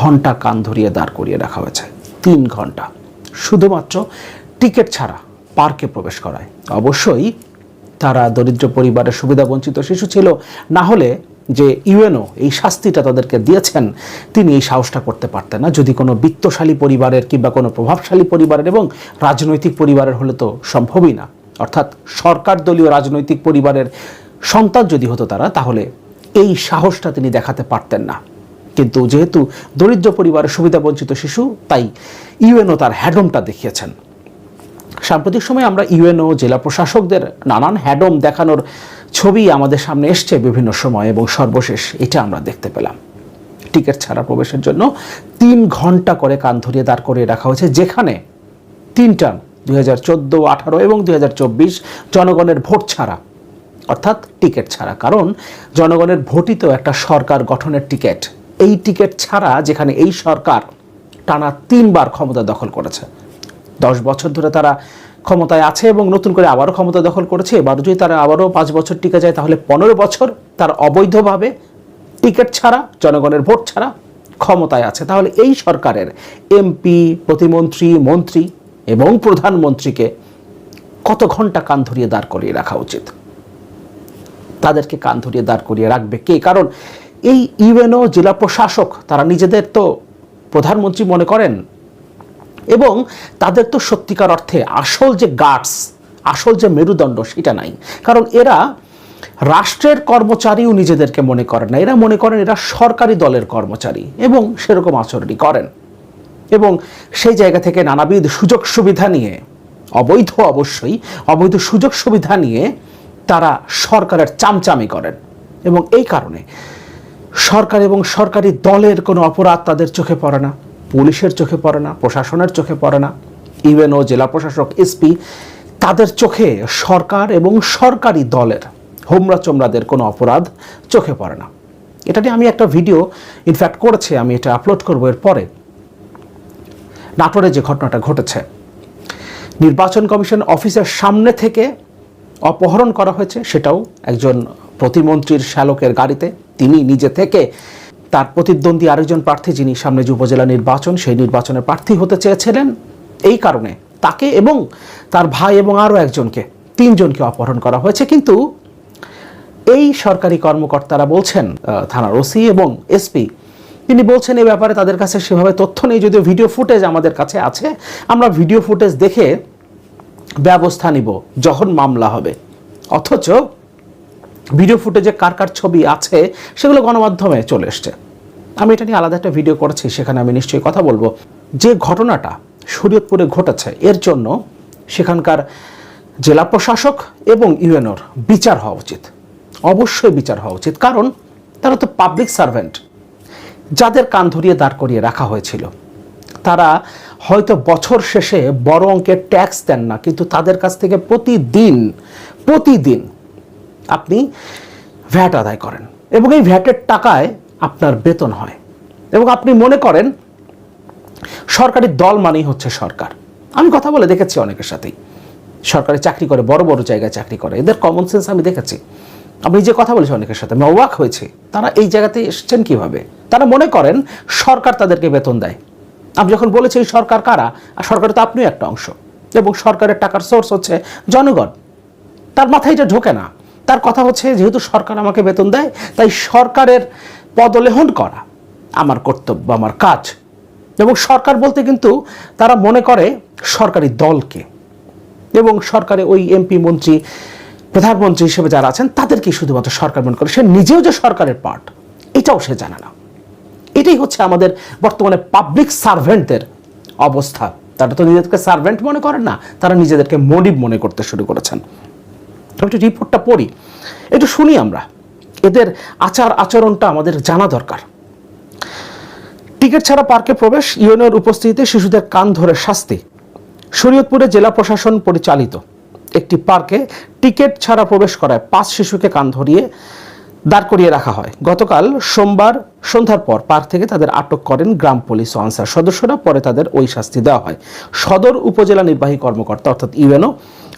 ঘণ্টা কান ধরিয়ে দাঁড় করিয়ে রাখা হয়েছে। তিন ঘণ্টা। শুধুমাত্র টিকিট ছাড়া পার্কে প্রবেশ করায়। অবশ্যই তারা দরিদ্র পরিবারের সুবিধাবঞ্চিত শিশু ছিল। না হলে যে ইউএনও এই শাস্তিটা তাদেরকে দিয়েছেন, তিনি এই সাহসটা করতে পারতেন না। যদি কোনো বিত্তশালী পরিবারের কিংবা কোনো প্রভাবশালী পরিবারের এবং রাজনৈতিক পরিবারের হলে তো সম্ভবই না। অর্থাৎ সরকার দলীয় রাজনৈতিক পরিবারের সন্তান যদি হতো তারা, তাহলে এই সাহসটা তিনি দেখাতে পারতেন না। কিন্তু যেহেতু দরিদ্র পরিবারের সুবিধাবঞ্চিত শিশু, তাই ইউএনও তার হ্যাডমটা দেখিয়েছেন। সাম্প্রতিক সময়ে আমরা ইউএনও, জেলা প্রশাসকদের নানান হ্যাডম দেখানোর ছবি আমাদের সামনে এসছে বিভিন্ন সময় এবং সর্বশেষ এটা আমরা দেখতে পেলাম। টিকিট ছাড়া প্রবেশের জন্য তিন ঘণ্টা করে কান ধরিয়ে দাঁড় করিয়ে রাখা হয়েছে, যেখানে তিনটা, দুই হাজার চোদ্দ, আঠারো এবং দুই হাজার চব্বিশ জনগণের ভোট ছাড়া, অর্থাৎ টিকিট ছাড়া। কারণ জনগণের ভোটই তো একটা সরকার গঠনের টিকিট। এই টিকিট ছাড়া যেখানে এই সরকার টানা তিনবার ক্ষমতা দখল করেছে। দশ বছর ধরে তারা ক্ষমতায় আছে এবং নতুন করে আবারও ক্ষমতা দখল করেছে। এবার যদি তারা আবারও পাঁচ বছর টিকে যায়, তাহলে পনেরো বছর তার অবৈধভাবে টিকিট ছাড়া, জনগণের ভোট ছাড়া ক্ষমতায় আছে। তাহলে এই সরকারের এমপি, প্রতিমন্ত্রী, মন্ত্রী এবং প্রধানমন্ত্রীকে কত ঘণ্টা কান ধরিয়ে দাঁড় করিয়ে রাখা উচিত? তাদেরকে কান ধরিয়ে দাঁড় করিয়ে রাখবে কে? কারণ এই ইউএনও জেলা প্রশাসক, তারা নিজেদের তো প্রধানমন্ত্রী মনে করেন, এবং তাদের তো সত্যিকার অর্থে আসল যে গার্ডস, আসল যে মেরুদণ্ড, সেটা নাই। কারণ এরা রাষ্ট্রের কর্মচারীও নিজেদেরকে মনে করেন না। এরা মনে করেন এরা সরকারি দলের কর্মচারী, এবং সেরকম আচরণই করেন। এবং সেই জায়গা থেকে নানাবিধ সুযোগ সুবিধা নিয়ে, অবৈধ অবশ্যই, অবৈধ সুযোগ সুবিধা নিয়ে তারা সরকারের চামচামি করেন। এবং এই কারণে সরকার এবং সরকারি দলের কোনো অপরাধ তাদের চোখে পড়ে না, পুলিশের চোখে পড়ে না, প্রশাসনের চোখে পড়ে না। ইউএনও জেলা প্রশাসক এসপি তাদের চোখে সরকার এবং সরকারি দলের হোমরা চোমরাদের কোনো অপরাধ চোখে পড়ে না। এটা নিয়ে আমি একটা ভিডিও ইনফ্যাক্ট করেছি, আমি এটা আপলোড করব এর পরে। নাটোরে যে ঘটনাটা ঘটেছে, নির্বাচন কমিশন অফিসের সামনে থেকে অপহরণ করা হয়েছে, সেটাও একজন প্রতিমন্ত্রীর শ্যালকের গাড়িতে। তিনি নিজে থেকে তার প্রতিদ্বন্দ্বী আরেকজন প্রার্থী যিনি সামনে যে উপজেলা নির্বাচন, সেই নির্বাচনের প্রার্থী হতে চেয়েছিলেন। এই কারণে তাকে এবং তার ভাই এবং আরও একজনকে, তিনজনকে অপহরণ করা হয়েছে। কিন্তু এই সরকারি কর্মকর্তারা বলছেন থানার ওসি এবং এসপি, তিনি বলছেন এই ব্যাপারে তাদের কাছে সেভাবে তথ্য নেই। যদিও ভিডিও ফুটেজ আমাদের কাছে আছে, আমরা ভিডিও ফুটেজ দেখে ব্যবস্থা নিব। যখন মামলা হবে। অথচ ভিডিও ফুটেজে কার কার ছবি আছে সেগুলো গণমাধ্যমে চলে এসছে। আমি এটা নিয়ে আলাদা একটা ভিডিও করেছি, সেখানে আমি নিশ্চয়ই কথা বলব। যে ঘটনাটা শরীয়তপুরে ঘটেছে, এর জন্য সেখানকার জেলা প্রশাসক এবং ইউএনওর বিচার হওয়া উচিত। অবশ্যই বিচার হওয়া উচিত, কারণ তারা তো পাবলিক সার্ভেন্ট যাদের কান ধরিয়ে দাঁড় করিয়ে রাখা হয়েছিল, তারা হয়তো বছর শেষে বড় অঙ্কের ট্যাক্স দেন না, কিন্তু তাদের কাছ থেকে প্রতিদিন প্রতিদিন আপনি ভ্যাট আদায় করেন এবং এই ভ্যাটের টাকায় আপনার বেতন হয় এবং আপনি মনে করেন সরকারি দল মানেই হচ্ছে সরকার। আমি কথা বলে দেখেছি অনেকের সাথেই। সরকারি চাকরি করে, বড় বড় জায়গায় চাকরি করে, এদের কমন সেন্স আমি দেখেছি। আমি যে কথা বলেছি অনেকের সাথে, আমি অবাক হয়েছি। তারা এই জায়গাতে এসছেন কীভাবে? তারা মনে করেন সরকার তাদেরকে বেতন দেয়। আমি যখন বলেছি, এই সরকার কারা? আর সরকারের তো আপনিও একটা অংশ। এবং সরকারের টাকার সোর্স হচ্ছে জনগণ। তার মাথায় এটা ঢোকে না। তার কথা হচ্ছে, যেহেতু সরকার আমাকে বেতন দেয়, তাই সরকারের পদলেহন করা আমার কর্তব্য, আমার কাজ। এবং সরকার বলতে কিন্তু তারা মনে করে সরকারি দলকে। এবং সরকারে ওই এমপি, মন্ত্রী, প্রধানমন্ত্রী হিসেবে যারা আছেন তাদেরকে শুধুমাত্র সরকার মনে করে। সে নিজেও যে সরকারের পার্ট, এটাও সে জানে না। এটাই হচ্ছে আমাদের বর্তমানে পাবলিক সার্ভেন্টদের অবস্থা। তারা তো নিজেদেরকে সার্ভেন্ট মনে করেন না, তারা নিজেদেরকে মনিব মনে করতে শুরু করেছেন। একটু রিপোর্টটা পড়ি। একটু শুনি আমরা। এদের আচার আচরণটা আমাদের জানা দরকার। টিকিট ছাড়া পার্কে প্রবেশ ইউএনওর উপস্থিতিতে শিশুদের কান ধরে শাস্তি। শরীয়তপুরে জেলা প্রশাসন পরিচালিত একটি পার্কে টিকিট ছাড়া প্রবেশ করায় পাঁচ শিশুকে কান ধরিয়ে দাঁড় করিয়ে রাখা হয়। গতকাল সোমবার সন্ধ্যার পর পার্ক থেকে তাদের আটক করেন গ্রাম পুলিশ ও আনসার সদস্যরা। পরে তাদের ওই শাস্তি দেওয়া হয়। সদর উপজেলা নির্বাহী কর্মকর্তা অর্থাৎ ইউএনও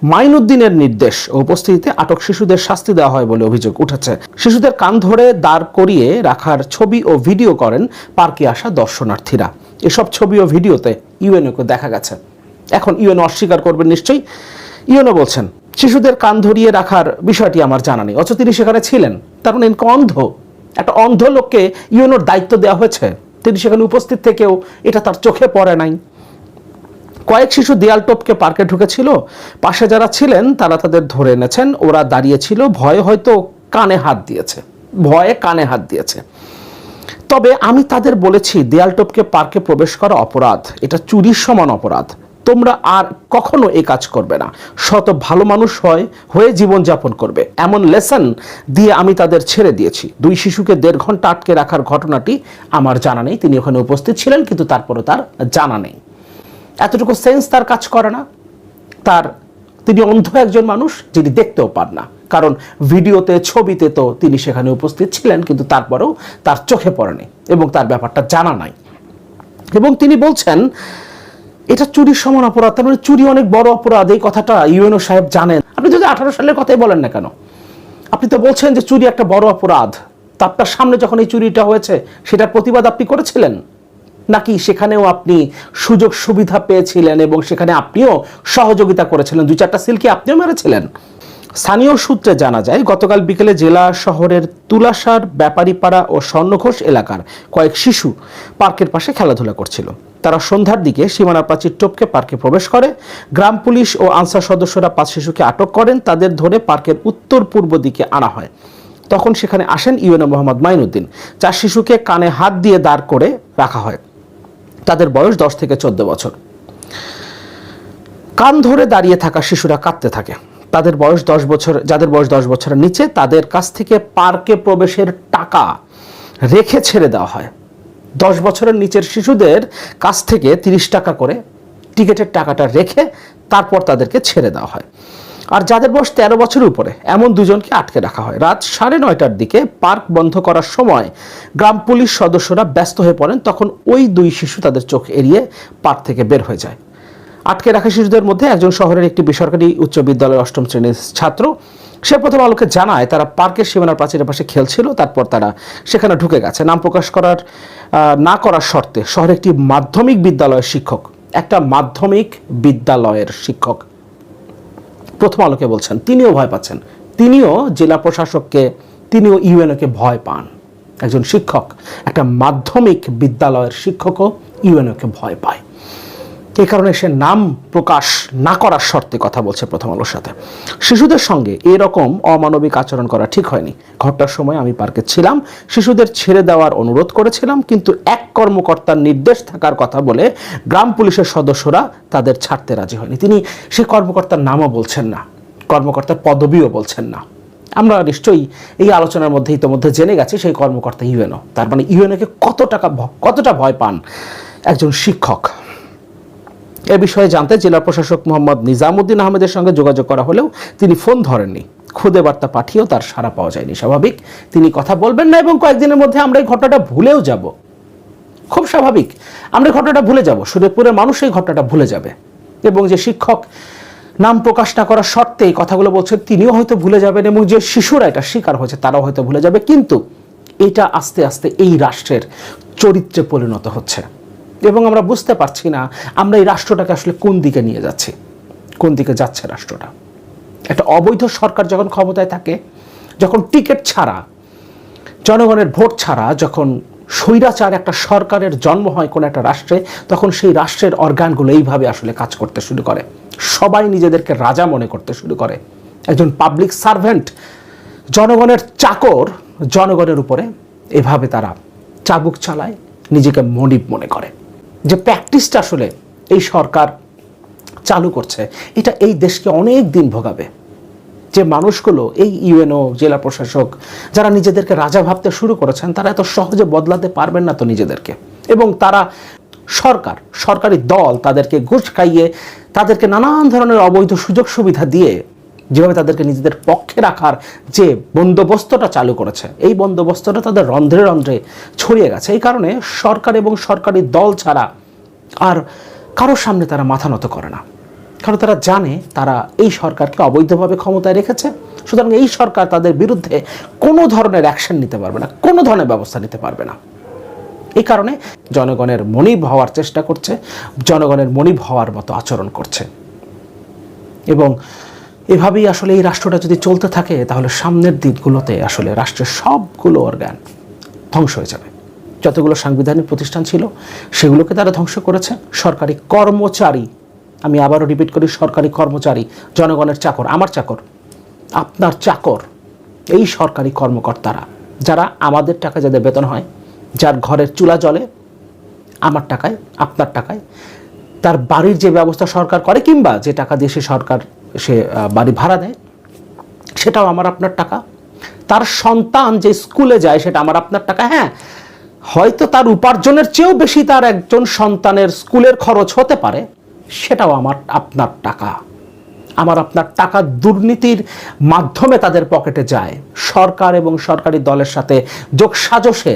মাইনুদ্দিনের নির্দেশ ও উপস্থিতিতে আটক শিশুদের শাস্তি দেওয়া হয় বলে অভিযোগ উঠেছে। শিশুদের কান ধরে দাঁড় করিয়ে রাখার ছবি ও ভিডিও করেন পার্কে আসা দর্শনার্থীরা। এসব ছবি ও ভিডিওতে ইউএনওকে দেখা গেছে। এখন ইউএনও অস্বীকার করবেন নিশ্চয়ই। ইউএনও বলছেন, শিশুদের কান ধরিয়ে রাখার বিষয়টি আমার জানা নেই। অথচ তিনি সেখানে ছিলেন। তার মানে অন্ধ। একটা অন্ধ লোককে ইউএনওর দায়িত্ব দেওয়া হয়েছে। তিনি সেখানে উপস্থিত থেকেও এটা তার চোখে পড়ে নাই। কয়েক শিশু দেয়াল টপকে পার্কে ঢুকেছিল। পাশে যারা ছিলেন, তারা তাদের ধরে এনেছেন। ওরা দাঁড়িয়েছিল, ভয়ে হয়তো কানে হাত দিয়েছে। ভয়ে কানে হাত দিয়েছে। তবে আমি তাদের বলেছি, দেয়াল টপকে পার্কে প্রবেশ করা অপরাধ। এটা চুরির সমান অপরাধ। তোমরা আর কখনো এই কাজ করবে না। শত ভালো মানুষ হয়, হয়ে জীবনযাপন করবে। এমন লেসন দিয়ে আমি তাদের ছেড়ে দিয়েছি। দুই শিশুকে দেড় ঘণ্টা আটকে রাখার ঘটনাটি আমার জানা নেই। তিনি ওখানে উপস্থিত ছিলেন, কিন্তু তারপরে তার জানা নেই। এতটুকু সেন্স তার কাজ করে না। তার, তিনি অন্ধ একজন মানুষ যিনি দেখতেও পান না। কারণ ভিডিওতে, ছবিতে তো তিনি সেখানে উপস্থিত ছিলেন, কিন্তু তারপরেও তার চোখে পড়েনি এবং তার ব্যাপারটা জানা নাই। এবং তিনি বলছেন, এটা চুরির সমান অপরাধ। তার মানে চুরি অনেক বড় অপরাধ। এই কথাটা ইউএনও সাহেব জানেন। আপনি যদি আঠারো সালের কথাই বলেন না কেন? আপনি তো বলছেন যে চুরি একটা বড় অপরাধ। তা আপনার সামনে যখন এই চুরিটা হয়েছে, সেটার প্রতিবাদ আপনি করেছিলেন? নাকি সেখানেও আপনি সুযোগ সুবিধা পেয়েছিলেন এবং সেখানে আপনিও সহযোগিতা করেছিলেন? দুই চারটা সিলকি আপনিও মেরেছিলেন? স্থানীয় সূত্রে জানা যায়, গতকাল বিকেলে জেলা শহরের তুলাসার ব্যাপারীপাড়া ও স্বর্ণঘোষ এলাকার কয়েক শিশু পার্কের পাশে খেলাধুলা করছিল। তারা সন্ধ্যার দিকে সীমানা প্রাচীর টপকে পার্কে প্রবেশ করে। গ্রাম পুলিশ ও আনসার সদস্যরা পাঁচ শিশুকে আটক করেন, তাদের ধরে পার্কের উত্তর পূর্ব দিকে আনা হয়। তখন সেখানে আসেন ইউএনও মোহাম্মদ মাইনুদ্দিন। চার শিশুকে কানে হাত দিয়ে দাঁড় করে রাখা হয়। তাদের বয়স দশ থেকে চোদ্দ বছর। কান ধরে দাঁড়িয়ে থাকা শিশুরা কাঁদতে থাকে। তাদের বয়স দশ বছর, যাদের বয়স দশ বছরের নিচে, তাদের কাছ থেকে পার্কে প্রবেশের টাকা রেখে ছেড়ে দেওয়া হয়। দশ বছরের নিচের শিশুদের কাছ থেকে তিরিশ টাকা করে টিকিটের টাকাটা রেখে তারপর তাদেরকে ছেড়ে দেওয়া হয়। আর যাদের বয়স তেরো বছরের উপরে, এমন দুজনকে আটকে রাখা হয়। রাত সাড়ে নয়টার দিকে পার্ক বন্ধ করার সময় গ্রাম পুলিশ সদস্যরা ব্যস্ত হয়ে পড়েন, তখন ওই দুই শিশু তাদের চোখ এড়িয়ে পার্ক থেকে বের হয়ে যায়। আটকে রাখা শিশুদের মধ্যে একজন শহরের একটি বেসরকারি উচ্চ বিদ্যালয়ের অষ্টম শ্রেণির ছাত্র, সে প্রথম আলোকে জানায় তারা পার্কের সীমানার প্রাচীরের পাশে খেলছিল, তারপর তারা সেখানে ঢুকে গেছে। নাম প্রকাশ করার না করার শর্তে শহরে একটি মাধ্যমিক বিদ্যালয়ের শিক্ষক, একটা মাধ্যমিক বিদ্যালয়ের শিক্ষক। প্রথম আলোকে বলছেন, তিনিও ভয় পাচ্ছেন। তিনিও জেলা প্রশাসককে, তিনিও ইউএনওকে ভয় পান। একজন শিক্ষক, একটা মাধ্যমিক বিদ্যালয়ের শিক্ষকও ইউএনওকে ভয় পায়। এই কারণে সে নাম প্রকাশ না করার শর্তে কথা বলছে প্রথম আলোর সাথে। শিশুদের সঙ্গে এরকম অমানবিক আচরণ করা ঠিক হয়নি। ঘটনার সময় আমি পার্কে ছিলাম, শিশুদের ছেড়ে দেওয়ার অনুরোধ করেছিলাম, কিন্তু এক কর্মকর্তার নির্দেশ থাকার কথা বলে গ্রাম পুলিশের সদস্যরা তাদের ছাড়তে রাজি হয়নি। তিনি সে কর্মকর্তার নামও বলছেন না, কর্মকর্তার পদবিও বলছেন না। আমরা নিশ্চয়ই এই আলোচনার মধ্যে ইতোমধ্যে জেনে গেছি, সেই কর্মকর্তা ইউএনও। তার মানে ইউএনওকে কত টাকা কতটা ভয় পান একজন শিক্ষক? এ বিষয়ে জানতে জেলা প্রশাসক মোহাম্মদ নিজামুদ্দিন আহমেদের সঙ্গে যোগাযোগ করা হলেও তিনি ফোন ধরেননি। খুদে বার্তা পাঠিয়েও তার সাড়া পাওয়া যায়নি। স্বাভাবিক, তিনি কথা বলবেন না এবং কয়েকদিনের মধ্যে আমরা এই ঘটনাটা ভুলেও যাব। খুব স্বাভাবিক, আমরা ঘটনাটা ভুলে যাব। সুরেপুরের মানুষ এই ঘটনাটা ভুলে যাবে। এবং যে শিক্ষক নাম প্রকাশ না করার শর্তে এই কথাগুলো বলছেন, তিনিও হয়তো ভুলে যাবেন এবং যে শিশুরা এটা শিকার হয়েছে, তারাও হয়তো ভুলে যাবে। কিন্তু এটা আস্তে আস্তে এই রাষ্ট্রের চরিত্রে পরিণত হচ্ছে। এবং আমরা বুঝতে পারছি না আমরা এই রাষ্ট্রটাকে আসলে কোন দিকে নিয়ে যাচ্ছি, কোন দিকে যাচ্ছে রাষ্ট্রটা। একটা অবৈধ সরকার যখন ক্ষমতায় থাকে, যখন টিকিট ছাড়া, জনগণের ভোট ছাড়া, যখন স্বৈরাচার একটা সরকারের জন্ম হয় কোনো একটা রাষ্ট্রে, তখন সেই রাষ্ট্রের অর্গানগুলো এইভাবে আসলে কাজ করতে শুরু করে। সবাই নিজেদেরকে রাজা মনে করতে শুরু করে। একজন পাবলিক সার্ভেন্ট জনগণের চাকর, জনগণের উপরে এভাবে তারা চাবুক চালায়, নিজেকে মনিব মনে করে। যে প্র্যাকটিসটা আসলে এই সরকার চালু করছে, এটা এই দেশকে অনেক দিন ভোগাবে। যে মানুষগুলো, এই ইউএনও, জেলা প্রশাসক, যারা নিজেদেরকে রাজা ভাবতে শুরু করেছেন, তারা এত সহজে বদলাতে পারবেন না তো নিজেদেরকে। এবং তারা সরকার, সরকারি দল তাদেরকে ঘুষ খাইয়ে, তাদেরকে নানান ধরনের অবৈধ সুযোগ সুবিধা দিয়ে যেভাবে তাদেরকে নিজেদের পক্ষে রাখার যে বন্দোবস্তটা চালু করেছে, এই বন্দোবস্তটা তাদের রন্ধ্রে রন্ধ্রে ছড়িয়ে গেছে। এই কারণে সরকার এবং সরকারি দল ছাড়া আর কারোর সামনে তারা মাথা নত করে না। কারণ তারা জানে তারা এই সরকারকে অবৈধভাবে ক্ষমতায় রেখেছে, সুতরাং এই সরকার তাদের বিরুদ্ধে কোনো ধরনের অ্যাকশন নিতে পারবে না, কোনো ধরনের ব্যবস্থা নিতে পারবে না। এই কারণে জনগণের মনিব হওয়ার চেষ্টা করছে, জনগণের মনিব হওয়ার মতো আচরণ করছে। এবং এভাবেই আসলে এই রাষ্ট্রটা যদি চলতে থাকে, তাহলে সামনের দিনগুলোতে আসলে রাষ্ট্রের সবগুলো অর্গান ধ্বংস হয়ে যাবে। যতগুলো সাংবিধানিক প্রতিষ্ঠান ছিল, সেগুলোকে তারা ধ্বংস করেছে। সরকারি কর্মচারী, আমি আবারও রিপিট করি, সরকারি কর্মচারী, জনগণের চাকর, আমার চাকর, আপনার চাকর, এই সরকারি কর্মকর্তারা, যারা আমাদের টাকা যাদের বেতন হয়, যার ঘরের চুলা জলে আমার টাকায়, আপনার টাকায় তার বাড়ির যে ব্যবস্থা সরকার করে কিংবা যে টাকা দিয়ে সে সরকার, সে বাড়ি ভাড়া দেয়, সেটাও আমার আপনার টাকা। তার সন্তান যে স্কুলে যায়, সেটা আমার আপনার টাকা। হ্যাঁ হয়তো তার উপার্জনের চেয়েও বেশি তার একজন সন্তানের স্কুলের খরচ হতে পারে, সেটাও আমার আপনার টাকা। আমার আপনার টাকা দুর্নীতির মাধ্যমে তাদের পকেটে যায়। সরকার এবং সরকারি দলের সাথে যোগসাজশে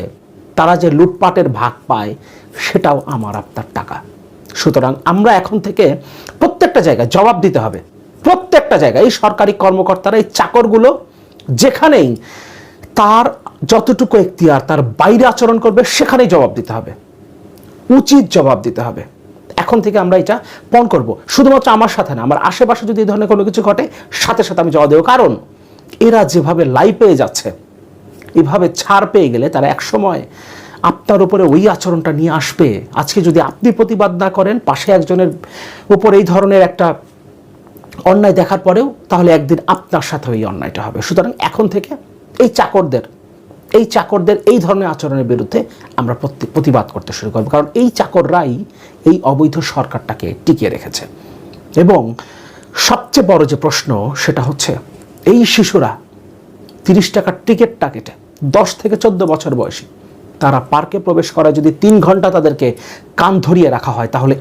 তারা যে লুটপাটের ভাগ পায়, সেটাও আমার আপনার টাকা। সুতরাং আমরা এখন থেকে প্রত্যেকটা জায়গায় জবাব দিতে হবে। প্রত্যেকটা জায়গায় এই সরকারি কর্মকর্তারা এই চাকরগুলো যেখানেই তার যতটুকু এখতিয়ার, তার বাইরে আচরণ করবে, সেখানেই জবাব দিতে হবে। উচিত জবাব দিতে হবে। এখন থেকে আমরা এটা পণ করব। শুধুমাত্র আমার সাথে না, আমার আশেপাশে যদি এই ধরনের কোনো কিছু ঘটে, সাথে সাথে আমি জবাব দেবো। কারণ এরা যেভাবে লাই পেয়ে যাচ্ছে, এভাবে ছাড় পেয়ে গেলে তারা এক সময় আপনার উপরে ওই আচরণটা নিয়ে আসবে। আজকে যদি আপনি প্রতিবাদ না করেন, পাশে একজনের উপর এই ধরনের একটা অন্যায় দেখার পরেও, তাহলে একদিন আপনার সাথে ওই অন্যায়টা হবে। সুতরাং এখন থেকে এই চাকরদের এই চাকরদের এই ধরনের আচরণের বিরুদ্ধে আমরা প্রতি- প্রতিবাদ করতে শুরু করব। কারণ এই চাকররাই এই অবৈধ সরকারটাকে টিকিয়ে রেখেছে। এবং সবচেয়ে বড় যে প্রশ্ন, সেটা হচ্ছে এই শিশুরা তিরিশ টাকার টিকিটটা কেটে দশ থেকে চোদ্দ বছর বয়সী তারা পার্কে প্রবেশ করায় যদি তিন ঘণ্টা তাদেরকে কান ধরিয়ে রাখা হয় তাহলে